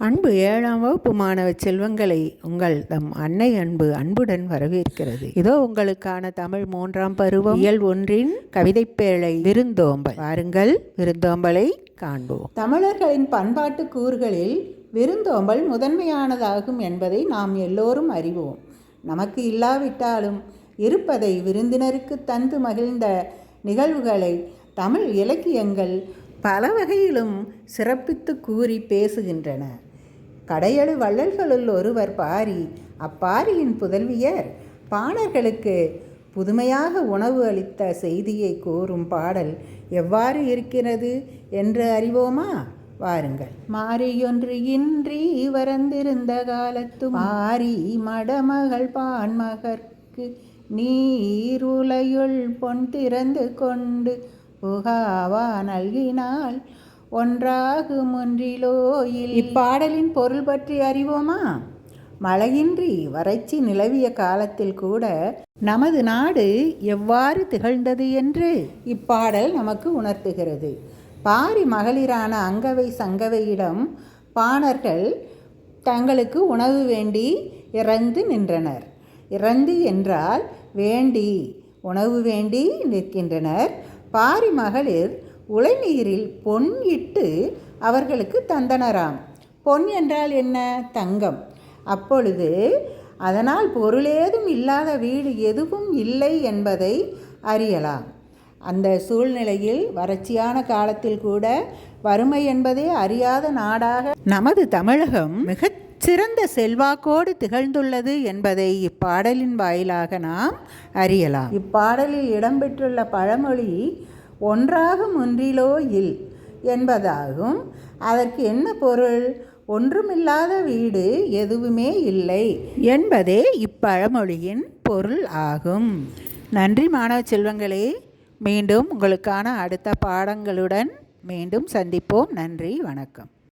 அன்பு ஏழாம் வகுப்பு மாணவ செல்வங்களை உங்கள் தம் அன்னை அன்பு அன்புடன் வரவேற்கிறது. இதோ உங்களுக்கான தமிழ் மூன்றாம் பருவம். இயல் ஒன்றின் கவிதைப்பேழை விருந்தோம்பல். பாருங்கள் விருந்தோம்பலை காண்போம். தமிழர்களின் பண்பாட்டு கூறுகளில் விருந்தோம்பல் முதன்மையானதாகும் என்பதை நாம் எல்லோரும் அறிவோம். நமக்கு இல்லாவிட்டாலும் இருப்பதை விருந்தினருக்கு தந்து மகிழ்ந்த நிகழ்வுகளை தமிழ் இலக்கியங்கள் பல வகையிலும் சிறப்பித்து கூறி பேசுகின்றன. கடையழு வள்ளல்களுள் ஒருவர் பாரி அப்பாரியின் புதல்வியர். பாணர்களுக்கு புதுமையாக உணவு அளித்த செய்தியை கூறும் பாடல் எவ்வாறு இருக்கிறது என்று அறிவோமா? வாருங்கள். மாறியொன்று இன்றி வரந்திருந்த காலத்து மாறி மடமகள் பான்மகற்கு நீருலையுள் பொன் திறந்து கொண்டு புகாவா நல்கினாள். ஒன்றாகும் ஒன்றிலோயில் இப்பாடலின் பொருள் பற்றி அறிவோமா? மழையின்றி வறட்சி நிலவிய காலத்தில் கூட நமது நாடு எவ்வாறு திகழ்ந்தது என்று? இப்பாடல் நமக்கு உணர்த்துகிறது. பாரி மகளிரான அங்கவை சங்கவையிடம் பாணர்கள் தங்களுக்கு உணவு வேண்டி இறந்து நின்றனர். இறந்து என்றால் வேண்டி உணவு வேண்டி நிற்கின்றனர். பாரி மகளிர் உளைநீரில் பொன் இட்டு அவர்களுக்கு தந்தனராம். பொன் என்றால் என்ன? தங்கம். அப்பொழுது அதனால் பொருளேதும் இல்லாத வீடு எதுவும் இல்லை என்பதை அறியலாம். அந்த சூழ்நிலையில் வறட்சியான காலத்தில் கூட வறுமை என்பதே அறியாத நாடாக நமது தமிழகம் மிகச் சிறந்த செல்வாக்கோடு திகழ்ந்துள்ளது என்பதை இப்பாடலின் வாயிலாக நாம் அறியலாம். இப்பாடலில் இடம்பெற்றுள்ள பழமொழி ஒன்றாகும் ஒன்றிலோ இல் என்பதாகும். அதற்கு என்ன பொருள்? ஒன்றுமில்லாத வீடு எதுவுமே இல்லை என்பதே இப்பழமொழியின் பொருள் ஆகும். நன்றி மாணவ செல்வங்களே. மீண்டும் உங்களுக்கான அடுத்த பாடங்களுடன் மீண்டும் சந்திப்போம். நன்றி வணக்கம்.